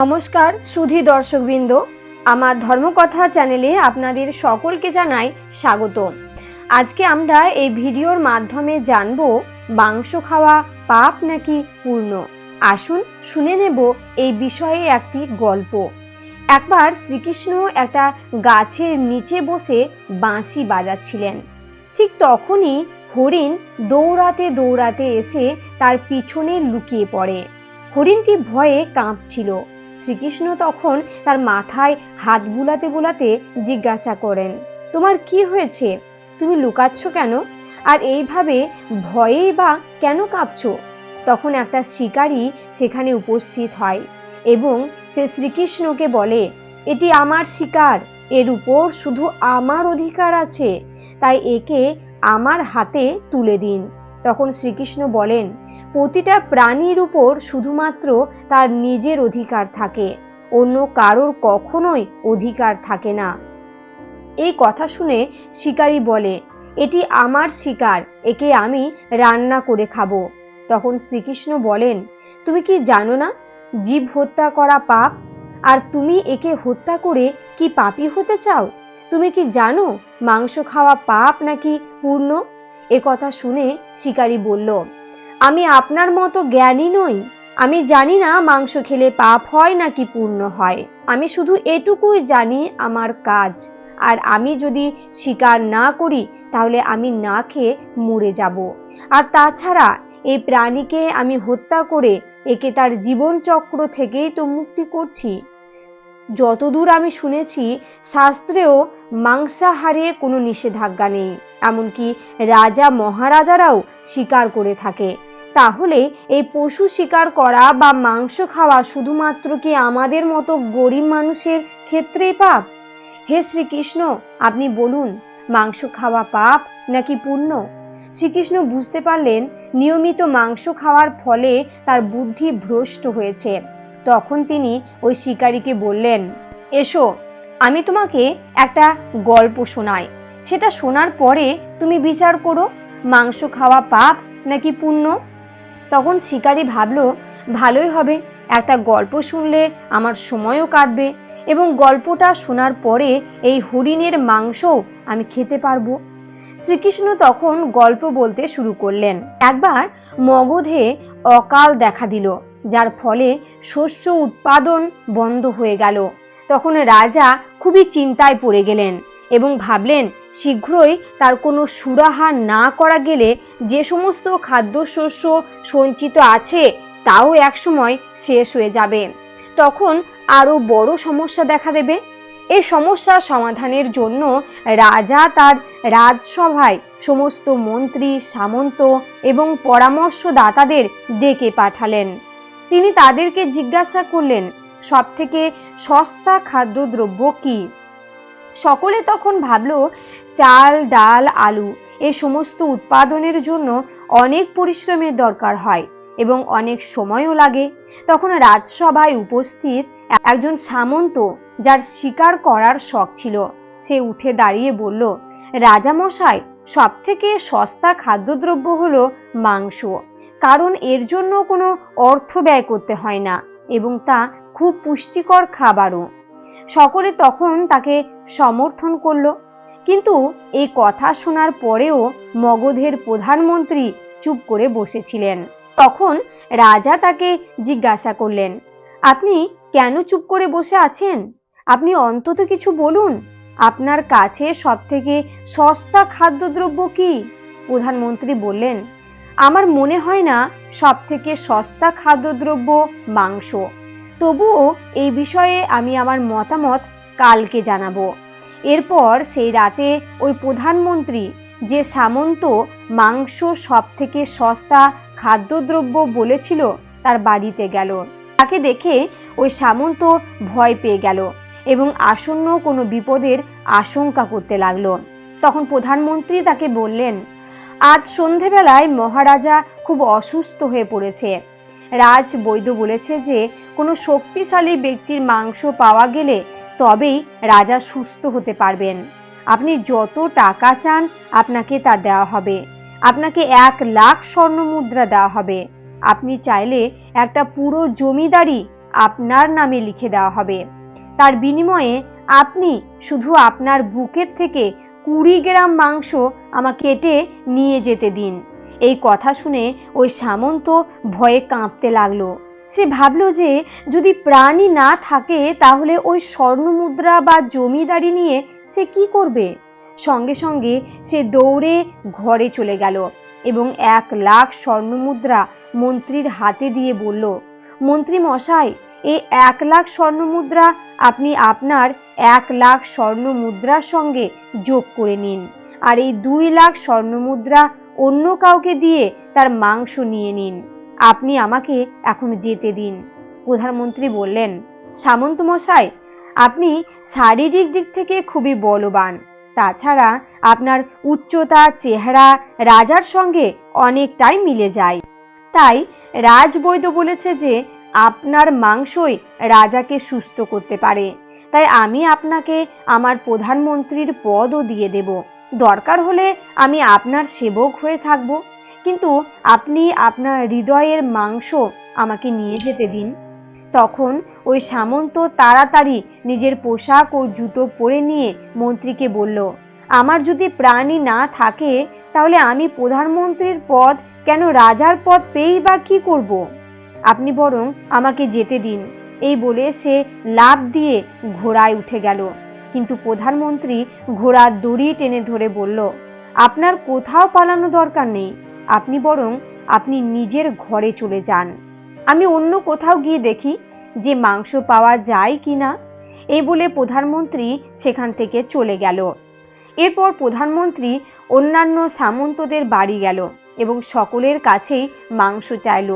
নমস্কার, সুধি দর্শকবৃন্দ। আমার ধর্মকথা চ্যানেলে আপনাদের সকলকে জানাই স্বাগত আজকে আমরা এই ভিডিওর মাধ্যমে জানব, মাংস খাওয়া পাপ নাকি পূর্ণ? আসুন শুনে নেব এই বিষয়ে একটি গল্প। একবার শ্রীকৃষ্ণ একটা গাছের নিচে বসে বাঁশি বাজাচ্ছিলেন। ঠিক তখনই হরিণ দৌড়াতে দৌড়াতে এসে তার পিছনে লুকিয়ে পড়ে। হরিণটি ভয়ে কাঁপছিল। শ্রীকৃষ্ণ তখন তার মাথায় হাত বুলাতে বুলাতে জিজ্ঞাসা করেন, তোমার কি হয়েছে? তুমি লুকাচ্ছ কেন? আর এইভাবে ভয়েই বা কেন কাঁপছ? তখন একটা শিকারী সেখানে উপস্থিত হয় এবং সে শ্রীকৃষ্ণকে বলে, এটি আমার শিকার, এর উপর শুধু আমার অধিকার আছে, তাই একে আমার হাতে তুলে দিন। তখন শ্রীকৃষ্ণ বলেন প্রতিটা প্রাণীর উপর শুধুমাত্র তার নিজের অধিকার থাকে। অন্য কারোর কখনোই অধিকার থাকে না। এই কথা শুনে শিকারী বলে, এটি আমার শিকার, একে আমি রান্না করে খাব। তখন শ্রীকৃষ্ণ বলেন, তুমি কি জানো না, জীব হত্যা করা পাপ? আর তুমি একে হত্যা করে কি পাপী হতে চাও? তুমি কি জানো মাংস খাওয়া পাপ নাকি পূর্ণ? এ কথা শুনে শিকারী বলল আমি আপনার মতো জ্ঞানী নই। আমি জানি না মাংস খেলে পাপ হয় নাকি পূর্ণ হয়। আমি শুধু এটুকুই জানি আমার কাজ। আর আমি যদি স্বীকার না করি, তাহলে আমি না খেয়ে মরে যাব। আর তাছাড়া এই প্রাণীকে আমি হত্যা করে একে তার জীবনচক্র থেকেই তো মুক্তি করছি। যতদূর আমি শুনেছি, শাস্ত্রেও মাংসাহারে কোনো নিষেধাজ্ঞা নেই। এমনকি রাজা মহারাজারাও শিকার করে থাকে। তাহলে এই পশু শিকার করা বা মাংস খাওয়া শুধুমাত্র কি আমাদের মতো গরিব মানুষের ক্ষেত্রেই পাপ? হে শ্রীকৃষ্ণ, আপনি বলুন, মাংস খাওয়া পাপ নাকি পুণ্য? শ্রীকৃষ্ণ বুঝতে পারলেন, নিয়মিত মাংস খাওয়ার ফলে তার বুদ্ধি ভ্রষ্ট হয়েছে। তখন তিনি ওই শিকারীকে বললেন, এসো, আমি তোমাকে একটা গল্প শোনাই। সেটা শোনার পরে তুমি বিচার করো, মাংস খাওয়া পাপ নাকি পুণ্য? তখন শিকারী ভাবলো, ভালোই হবে, একটা গল্প শুনলে আমার সময়ও কাটবে এবং গল্পটা শোনার পরে এই হরিণের মাংসও আমি খেতে পারব। শ্রীকৃষ্ণ তখন গল্প বলতে শুরু করলেন। একবার মগধে অকাল দেখা দিল, যার ফলে শস্য উৎপাদন বন্ধ হয়ে গেল। তখন রাজা খুবই চিন্তায় পড়ে গেলেন। এবং ভাবলেন, শীঘ্রই তার কোনো সুরাহা না করা গেলে যে সমস্ত খাদ্যশস্য সঞ্চিত আছে, তাও একসময় শেষ হয়ে যাবে। তখন আরও বড় সমস্যা দেখা দেবে। এ সমস্যা সমাধানের জন্য রাজা তার রাজসভায় সমস্ত মন্ত্রী, সামন্ত এবং পরামর্শদাতাদের ডেকে পাঠালেন। তিনি তাদেরকে জিজ্ঞাসা করলেন সব থেকে সস্তা খাদ্যদ্রব্য কি? সকলে তখন ভাবল, চাল, ডাল, আলু এ সমস্ত উৎপাদনের জন্য অনেক পরিশ্রমের দরকার হয় এবং অনেক সময়ও লাগে। তখন রাজসভায় উপস্থিত একজন সামন্ত যার শিকার করার শখ ছিল। সে উঠে দাঁড়িয়ে বলল, রাজামশাই সব থেকে সস্তা খাদ্যদ্রব্য হলো মাংস। কারণ এর জন্য কোনো অর্থ ব্যয় করতে হয় না এবং তা খুব পুষ্টিকর খাবারও। সকলে তখন তাকে সমর্থন করল। কিন্তু এই কথা শোনার পরেও মগধের প্রধানমন্ত্রী চুপ করে বসেছিলেন। তখন রাজা তাকে জিজ্ঞাসা করলেন, আপনি কেন চুপ করে বসে আছেন? আপনি অন্তত কিছু বলুন। আপনার কাছে সব থেকে সস্তা খাদ্যদ্রব্য কি? প্রধানমন্ত্রী বললেন, আমার মনে হয় না সব থেকে সস্তা খাদ্যদ্রব্য মাংস। তবুও এই বিষয়ে আমি আমার মতামত কালকে জানাব। এরপর সেই রাতে ওই প্রধানমন্ত্রী যে সামন্ত মাংস সব থেকে সস্তা খাদ্যদ্রব্য বলেছিল তার বাড়িতে গেল। তাকে দেখে ওই সামন্ত ভয় পেয়ে গেল এবং আসন্ন কোনো বিপদের আশঙ্কা করতে লাগল। তখন প্রধানমন্ত্রী তাকে বললেন, আজ সন্ধেবেলায় মহারাজা খুব অসুস্থ হয়ে পড়েছে। রাজ বৈদ্য বলেছে যে, কোনো শক্তিশালী ব্যক্তির মাংস পাওয়া গেলে তবেই রাজা সুস্থ হতে পারবেন। আপনি যত টাকা চান, আপনাকে তা দেওয়া হবে। আপনাকে এক লাখ স্বর্ণ মুদ্রা দেওয়া হবে। আপনি চাইলে একটা পুরো জমিদারি আপনার নামে লিখে দেওয়া হবে। তার বিনিময়ে আপনি শুধু আপনার বুকের থেকে কুড়ি গ্রাম মাংস আমাকে কেটে নিয়ে যেতে দিন। এই কথা শুনে ওই সামন্ত ভয়ে কাঁপতে লাগল। সে ভাবলো যে, যদি প্রাণী না থাকে, তাহলে ওই স্বর্ণমুদ্রা বা জমিদারি নিয়ে সে কি করবে? সঙ্গে সঙ্গে সে দৌড়ে ঘরে চলে গেল এবং এক লাখ স্বর্ণমুদ্রা মন্ত্রীর হাতে দিয়ে বলল, মন্ত্রী মশাই, এই এক লাখ স্বর্ণমুদ্রা আপনি আপনার এক লাখ স্বর্ণমুদ্রার সঙ্গে যোগ করে নিন। আর এই দুই লাখ স্বর্ণমুদ্রা অন্য কাউকে দিয়ে তার মাংস নিয়ে নিন। আপনি আমাকে এখন যেতে দিন। প্রধানমন্ত্রী বললেন, সামন্ত মশাই, আপনি শারীরিক দিক থেকে খুবই বলবান। তাছাড়া আপনার উচ্চতা, চেহারা রাজার সঙ্গে অনেকটাই মিলে যায়। তাই রাজবৈদ্য বলেছে যে, আপনার মাংসই রাজাকে সুস্থ করতে পারে। তাই আমি আপনাকে আমার প্রধানমন্ত্রীর পদও দিয়ে দেব। দরকার হলে আমি আপনার সেবক হয়ে থাকব। কিন্তু আপনি আপনার হৃদয়ের মাংস আমাকে নিয়ে যেতে দিন। তখন ওই সামন্ত তাড়াতাড়ি নিজের পোশাক ও জুতো পরে নিয়ে মন্ত্রীকে বলল, আমার যদি প্রাণী না থাকে, তাহলে আমি প্রধানমন্ত্রীর পদ কেন রাজার পদ পেয়েই বা কি করব? আপনি বরং আমাকে যেতে দিন। এই বলে সে লাভ দিয়ে ঘোড়ায় উঠে গেল। কিন্তু প্রধানমন্ত্রী ঘোড়ার দড়ি টেনে ধরে বলল, আপনার কোথাও পালানো দরকার নেই। আপনি বরং আপনি নিজের ঘরে চলে যান। আমি অন্য কোথাও গিয়ে দেখি যে মাংস পাওয়া যায় কি না। এই বলে প্রধানমন্ত্রী সেখান থেকে চলে গেল। এরপর প্রধানমন্ত্রী অন্যান্য সামন্তদের বাড়ি গেল এবং সকলের কাছেই মাংস চাইল।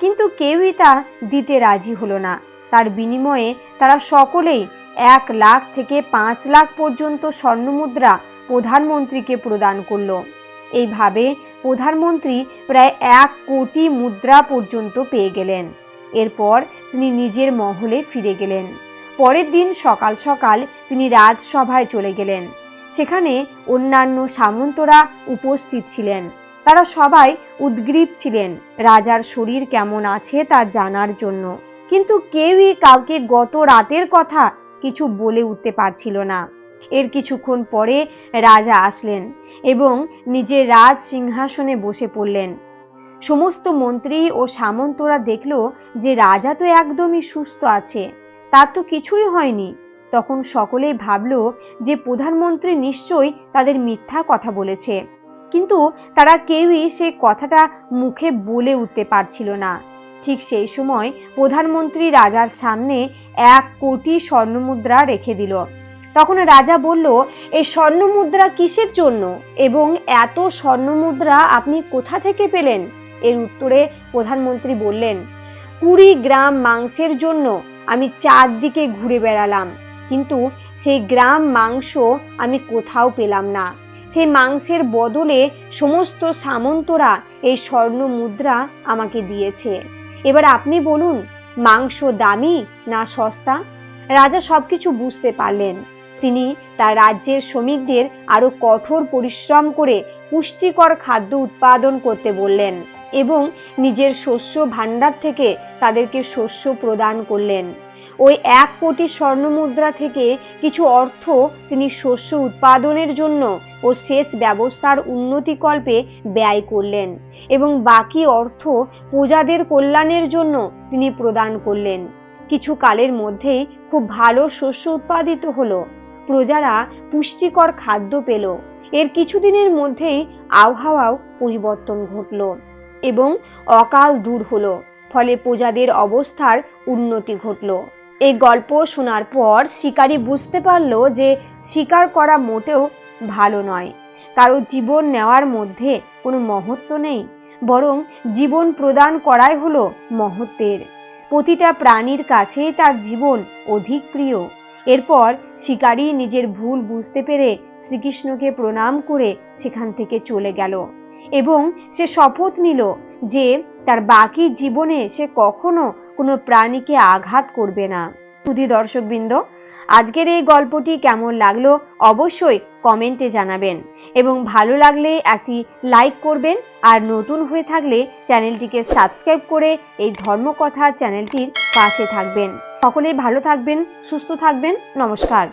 কিন্তু কেউই তা দিতে রাজি হলো না। তার বিনিময়ে তারা সকলেই এক লাখ থেকে পাঁচ লাখ পর্যন্ত স্বর্ণমুদ্রা প্রধানমন্ত্রীকে প্রদান করল। এইভাবে প্রধানমন্ত্রী প্রায় এক কোটি মুদ্রা পর্যন্ত পেয়ে গেলেন। এরপর তিনি নিজের মহলে ফিরে গেলেন। পরের দিন সকাল সকাল তিনি রাজসভায় চলে গেলেন। সেখানে অন্যান্য সামন্তরা উপস্থিত ছিলেন। তারা সবাই উদ্গ্রীব ছিলেন। রাজার শরীর কেমন আছে তা জানার জন্য। কিন্তু কেউই কাউকে গত রাতের কথা কিছু বলে উঠতে পারছিল না। এর কিছুক্ষণ পরে রাজা আসলেন এবং নিজের রাজ সিংহাসনে বসে পড়লেন। সমস্ত মন্ত্রী ও সামন্তরা দেখল যে রাজা তো একদমই সুস্থ আছে, তার তো কিছুই হয়নি। তখন সকলেই ভাবল যে প্রধানমন্ত্রী নিশ্চয়ই তাদের মিথ্যা কথা বলেছে, কিন্তু তারা কেউই সেই কথাটা মুখে বলে উঠতে পারছিল না। ঠিক সেই সময় প্রধানমন্ত্রী রাজার সামনে এক কোটি স্বর্ণমুদ্রা রেখে দিল। তখন রাজা বলল এই স্বর্ণমুদ্রা কিসের জন্য? এবং এত স্বর্ণমুদ্রা আপনি কোথা থেকে পেলেন? এর উত্তরে প্রধানমন্ত্রী বললেন, কুড়ি গ্রাম মাংসের জন্য আমি চারদিকে ঘুরে বেড়ালাম, কিন্তু সেই গ্রাম মাংস আমি কোথাও পেলাম না। সেই মাংসের বদলে সমস্ত সামন্তরা এই স্বর্ণ মুদ্রা আমাকে দিয়েছে। এবার আপনি বলুন, মাংস দামি না সস্তা? রাজা সবকিছু বুঝতে পারলেন। তিনি তার রাজ্যের শ্রমিকদের আরও কঠোর পরিশ্রম করে পুষ্টিকর খাদ্য উৎপাদন করতে বললেন এবং নিজের শস্য ভাণ্ডার থেকে তাদেরকে শস্য প্রদান করলেন। ওই এক কোটি স্বর্ণমুদ্রা থেকে কিছু অর্থ তিনি শস্য উৎপাদনের জন্য ও সেচ ব্যবস্থার উন্নতিকল্পে ব্যয় করলেন এবং বাকি অর্থ প্রজাদের কল্যাণের জন্য তিনি প্রদান করলেন। কিছু কালের মধ্যেই খুব ভালো শস্য উৎপাদিত হলো। প্রজারা পুষ্টিকর খাদ্য পেল। এর কিছুদিনের মধ্যেই আবহাওয়াও পরিবর্তন ঘটল এবং অকাল দূর হলো। ফলে প্রজাদের অবস্থার উন্নতি ঘটল। এই গল্প শোনার পর শিকারী বুঝতে পারল যে শিকার করা মোটেও ভালো নয়। কারও জীবন নেওয়ার মধ্যে কোনো মহত্ব নেই, বরং জীবন প্রদান করাই হলো মহত্বের। প্রতিটা প্রাণীর কাছেই তার জীবন অধিক প্রিয়। এরপর শিকারী নিজের ভুল বুঝতে পেরে শ্রীকৃষ্ণকে প্রণাম করে সেখান থেকে চলে গেল এবং সে শপথ নিল যে তার বাকি জীবনে সে কখনো কোনো প্রাণীকে আঘাত করবে না। শুধু দর্শকবৃন্দ, আজকের এই গল্পটি কেমন লাগল অবশ্যই কমেন্টে জানাবেন এবং ভালো লাগলে একটি লাইক করবেন আর নতুন হয়ে থাকলে চ্যানেলটিকে সাবস্ক্রাইব করে এই ধর্মকথা চ্যানেলটির পাশে থাকবেন। সকলেই ভালো থাকবেন, সুস্থ থাকবেন, নমস্কার।